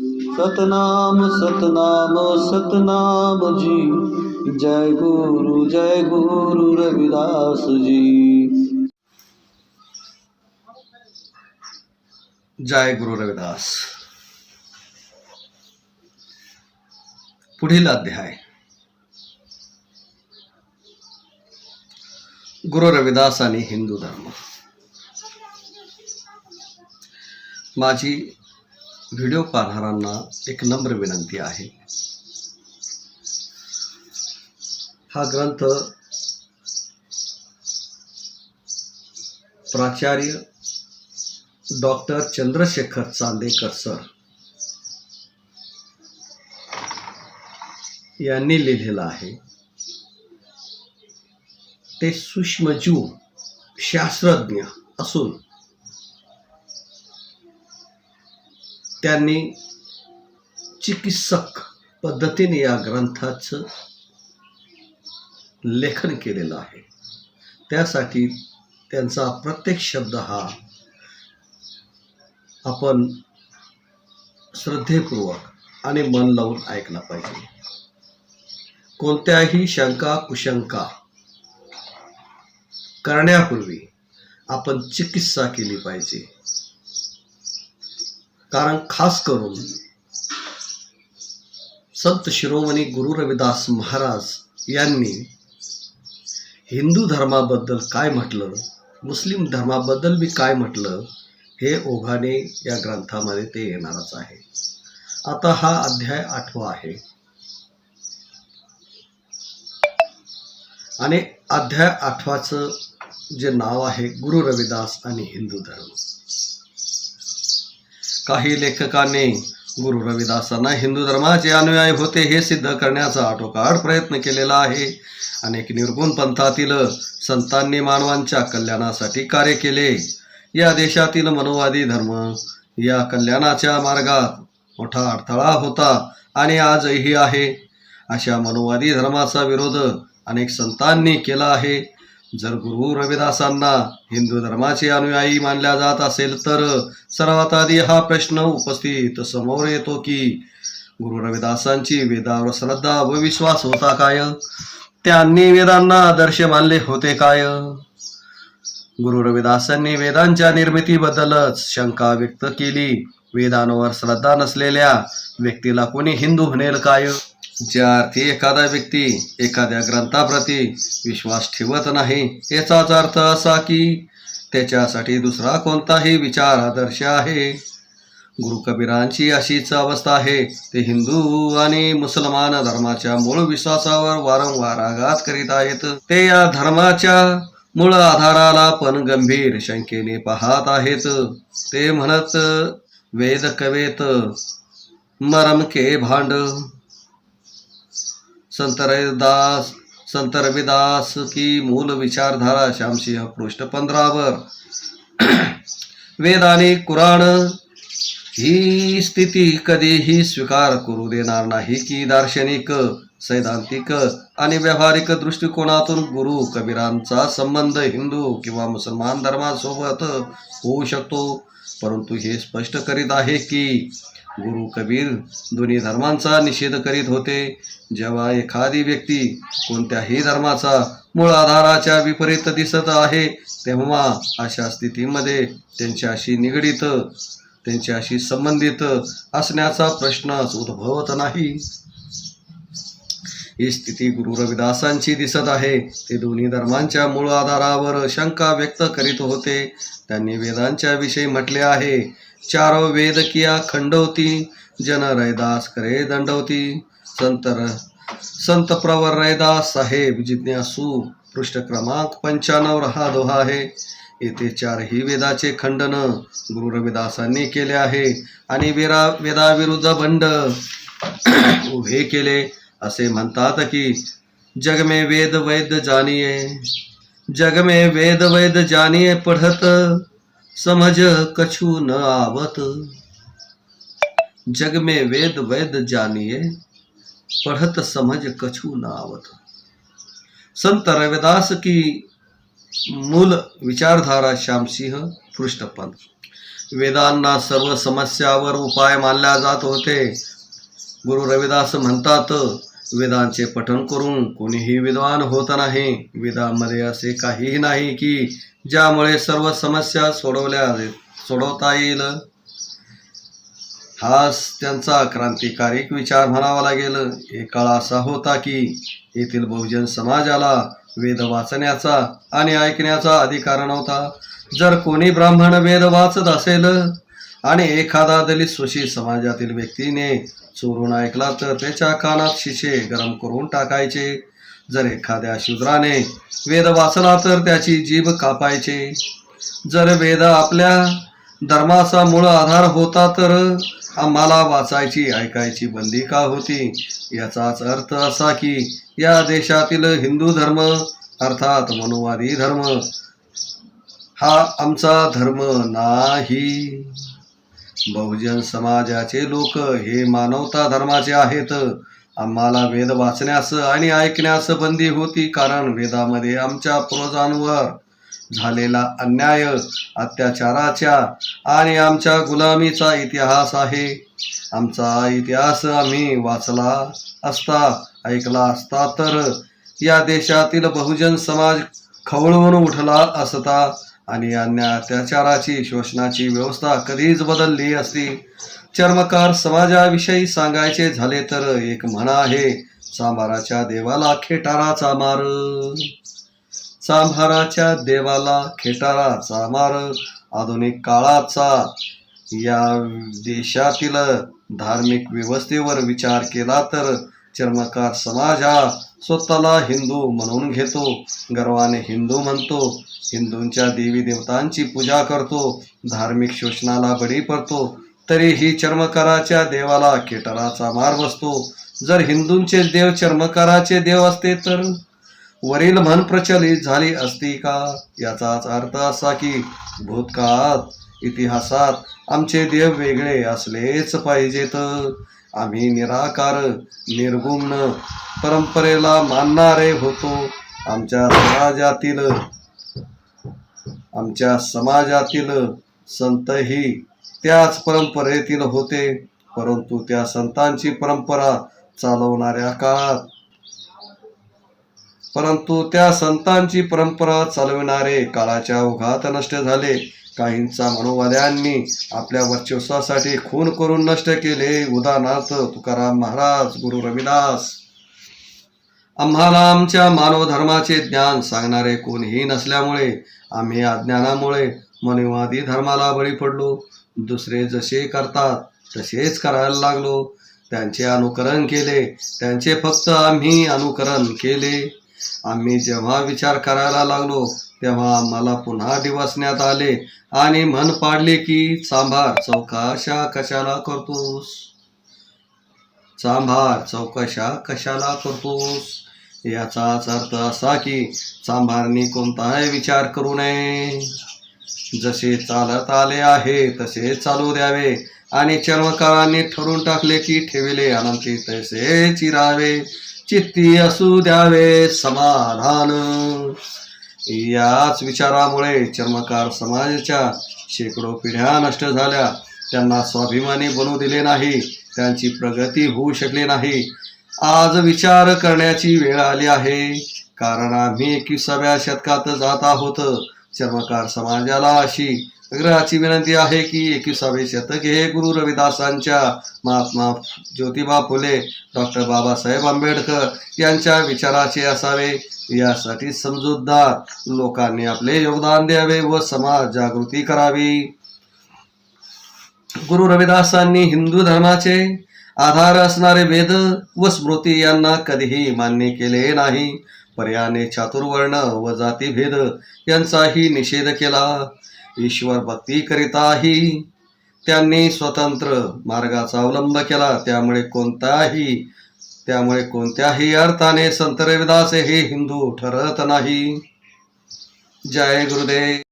सतनाम सतनाम सतनाम जी जय गुरु जय गुरु रविदास जी जय गुरु रविदास। पुढील अध्याय। गुरु रविदास आणि हिंदू धर्म। माझी व्हिडिओ पाहणाऱ्यांना एक नम्र विनंती आहे. हा ग्रंथ प्राचार्य डॉक्टर चंद्रशेखर चांदेकर सर यांनी लिहिलेला आहे. ते सूक्ष्मजीव शास्त्रज्ञ असून त्यांनी चिकित्सक पद्धतीने या ग्रंथाचं लेखन केलेलं आहे. त्यासाठी त्यांचा प्रत्येक शब्द हा आपण श्रद्धेपूर्वक आणि मन लावून ऐकला पाहिजे. कोणत्याही शंका कुशंका करण्यापूर्वी आपण चिकित्सा केली पाहिजे. कारण खास करून संत शिरोमणी गुरु रविदास महाराज यांनी हिंदू धर्माबद्दल काय म्हटलं मुस्लिम धर्माबद्दल बी काय म्हटलं हे ओघाने या ग्रंथामध्ये ते येणारच आहे. आता हा अध्याय आठवा आहे. आणि अध्याय आठवाचं जे नाव आहे गुरु रविदास आणि हिंदू धर्म. काही लेखकांनी गुरु रविदासांना हिंदू धर्माचे अनुयायी होते हे सिद्ध करण्याचा आटोकाट प्रयत्न केलेला आहे. अनेक निर्गुण पंथातील संतांनी मानवांच्या कल्याणासाठी कार्य केले. या देशातील मनोवादी धर्म या कल्याणाच्या मार्गात मोठा अडथळा होता आणि आजही आहे. अशा मनोवादी धर्माचा विरोध अनेक संतांनी केला आहे. जर गुरु रविदासांना हिंदू धर्माचे अनुयायी मानल्या जात असेल तर सर्वात आधी हा प्रश्न उपस्थित समोर येतो की गुरु रविदासांची वेदावर श्रद्धा व विश्वास होता काय? त्यांनी वेदांना आदर्श मानले होते काय? गुरु रविदासांनी वेदांच्या निर्मितीबद्दलच शंका व्यक्त केली. वेदांवर श्रद्धा नसलेल्या व्यक्तीला कोणी हिंदू म्हणेल काय? ज्या अर्थी एखादा व्यक्ती एखाद्या ग्रंथाप्रती विश्वास ठेवत नाही याचाच अर्थ असा की त्याच्यासाठी दुसरा कोणताही विचार आदर्श आहे. गुरु कबीरांची अशीच अवस्था आहे. ते हिंदू आणि मुसलमान धर्माच्या मूळ विश्वासावर वारंवार आघात करीत आहेत. ते या धर्माच्या मूळ आधाराला पण गंभीर शंकेने पाहत आहेत. ते म्हणत वेद कवेत मरम के भांड संत रविदास संत रविदास की मूल विचारधारा श्यामसिंह पृष्ठ पंधरावर. वेद आणि कुराण ही स्थिती कधीही स्वीकार करू देणार नाही की दार्शनिक सैद्धांतिक आणि व्यावहारिक दृष्टिकोनातून गुरु कबीरांचा संबंध हिंदू किंवा मुसलमान धर्मासोबत होऊ शकतो. परंतु हे स्पष्ट करीत आहे की गुरु कबीर दोन्ही धर्मांचा निषेध करीत होते. जेव्हा एखादी व्यक्ती कोणत्याही धर्माचा मूळ आधाराच्या विपरीत दिसत आहे तेव्हा अशा स्थितीमध्ये त्यांच्याशी निगडीत त्यांच्याशी संबंधित असण्याचा प्रश्नच उद्भवत नाही. ही स्थिती गुरु रविदासांची दिसत आहे. ते दोन्ही धर्मांच्या मूळ आधारावर शंका व्यक्त करीत होते. त्यांनी वेदांच्या विषयी म्हटले आहे चारो वेद किया खंडवती जन रैदास करे दंडवती संत संत प्रवर रैदास साहेब जिज्ञासू पृष्ठ क्रमांक पंच्याण्णव हा दोहा आहे येथे चारही वेदाचे खंडन गुरु रविदासांनी केले आहे आणि वेरा वेदाविरुद्ध बंड उभे केले. असे म्हणतात की, जग में वेद वैद्य जानिये जग में वेद वैद्य जानिये पढ़त समझ कछु न आवत। जग में वेद वैद्य जानिये पढ़त समझ कछु न आवत। संत रविदास की मूल विचारधारा श्याम सिंह पृष्ठपंथ वेदांना सर्व समस्यावर उपाय मानल्या जात होते। गुरु रविदास म्हणतात वेदांचे पठन करून कोणीही विद्वान होत नाही. वेदांमध्ये असे काहीही नाही की ज्यामुळे सर्व समस्या सोडवल्या सोडवता येईल. हाच त्यांचा क्रांतिकारिक विचार म्हणावा लागेल. एक काळ असा होता की येथील बहुजन समाजाला वेद वाचण्याचा आणि ऐकण्याचा अधिकार नव्हता. जर कोणी ब्राह्मण वेद वाचत असेल आणि एखादा दलित सुशी समाजातील व्यक्तीने चोरून ऐकला तर त्याच्या कानात शिशे गरम करून टाकायचे. जर एखाद्या शूद्राने वेद वाचला तर त्याची जीभ कापायचे. जर वेद आपल्या धर्माचा मूळ आधार होता तर आम्हाला वाचायची ऐकायची बंदी का होती? याचाच अर्थ असा की या देशातील हिंदू धर्म अर्थात मनुवादी धर्म हा आमचा धर्म नाही. बहुजन समाजाचे लोक हे मानवता धर्माचे आहेत. आम्हाला वेद वाचण्यास आणि ऐकण्यास बंदी होती कारण वेदामध्ये आमच्या पूर्वजांवर झालेला अन्याय अत्याचाराच्या आणि आमच्या गुलामीचा इतिहास आहे. आमचा इतिहास आम्ही वाचला असता ऐकला असता तर या देशातील बहुजन समाज खवळून उठला असता. आणि अन्य अत्याचाराची शोषणाची व्यवस्था कधीच बदलली असती. चर्मकार समाजाविषयी सांगायचे झाले तर एक म्हणा आहे सांभाराच्या देवाला खेटाराचा मार. चांभाराच्या देवाला खेटाराचा मार आधुनिक काळाचा. या देशातील धार्मिक व्यवस्थेवर विचार केला तर चर्मकार समाज हा स्वतःला हिंदू म्हणून घेतो. गर्वाने हिंदू म्हणतो. हिंदूंच्या देवी देवतांची पूजा करतो. धार्मिक शोषणाला बळी पडतो. तरीही चर्मकाराच्या देवाला केटराचा मार बसतो. जर हिंदूंचे देव चर्मकाराचे देव असते तर? वरील म्हण प्रचलित झाली असती का? याचाच अर्थ असा की भूतकाळात इतिहासात आमचे देव वेगळे असलेच पाहिजेत. आम्ही निराकार निर्गुण परंपरेला मानणारे होतो. आमच्या समाजातील आमच्या समाजातील संतही त्याच परंपरेतील होते. परंतु त्या संतांची परंपरा चालवणाऱ्या काळात परंतु त्या संतांची परंपरा चालविणारे काळाच्या ओघात नष्ट झाले. काहींचा मनोवाद्यांनी आपल्या वर्चस्वासाठी खून करून नष्ट केले. उदाहरणार्थ तुकाराम महाराज गुरु रविदास. आम्हाला आमच्या मानव धर्माचे ज्ञान सांगणारे कोणीही नसल्यामुळे आम्ही अज्ञानामुळे मनुवादी धर्माला बळी पडलो. दुसरे जसे करतात तसेच करायला लागलो. त्यांचे अनुकरण केले. त्यांचे फक्त आम्ही अनुकरण केले. आम्ही जेव्हा विचार करायला लागलो तेव्हा आम्हाला पुन्हा दिवसण्यात आले आणि म्हण पाडले की सांभार चौकाशा कशाला करतोस? सांभार चौकशा कशाला करतोस? याचाच अर्थ असा की सांभारनी कोणताही विचार करू नये. जसे चालत आले आहे तसे चालू द्यावे आणि चर्मकारांनी ठरवून टाकले की ठेविले अनंती तसे चिरावे चित्ती असू द्यावे समाधान. याच विचारामुळे चर्मकार समाजाच्या शेकडो पिढ्या नष्ट झाल्या. त्यांना स्वाभिमानी बनू दिले नाही. त्यांची प्रगती होऊ शकली नाही. आज विचार करण्याची वेळ आली आहे. कारण आम्ही एकविसाव्या शतकात जात आहोत. चर्मकार समाजाला अशी ग्रहाची विनंती आहे की एकविसावे शतक हे गुरु रविदासांच्या महात्मा ज्योतिबा फुले डॉक्टर बाबासाहेब आंबेडकर यांच्या विचाराचे असावे. यासाठी समजूतदार लोकांनी आपले योगदान द्यावे व समाज जागृती करावी. गुरु रविदासांनी हिंदू धर्माचे आधार असणारे वेद व स्मृती यांना कधीही मान्य केले नाही. पर्याने चातुर्वर्ण व जातीभेद यांचाही निषेध केला. ईश्वर भक्तीकरिताही त्यांनी स्वतंत्र मार्गाचा अवलंब केला. त्यामुळे कोणताही त्यामुळे कोणत्याही अर्थाने संत रविदास हे हिंदू ठरत नाही. जय गुरुदेव.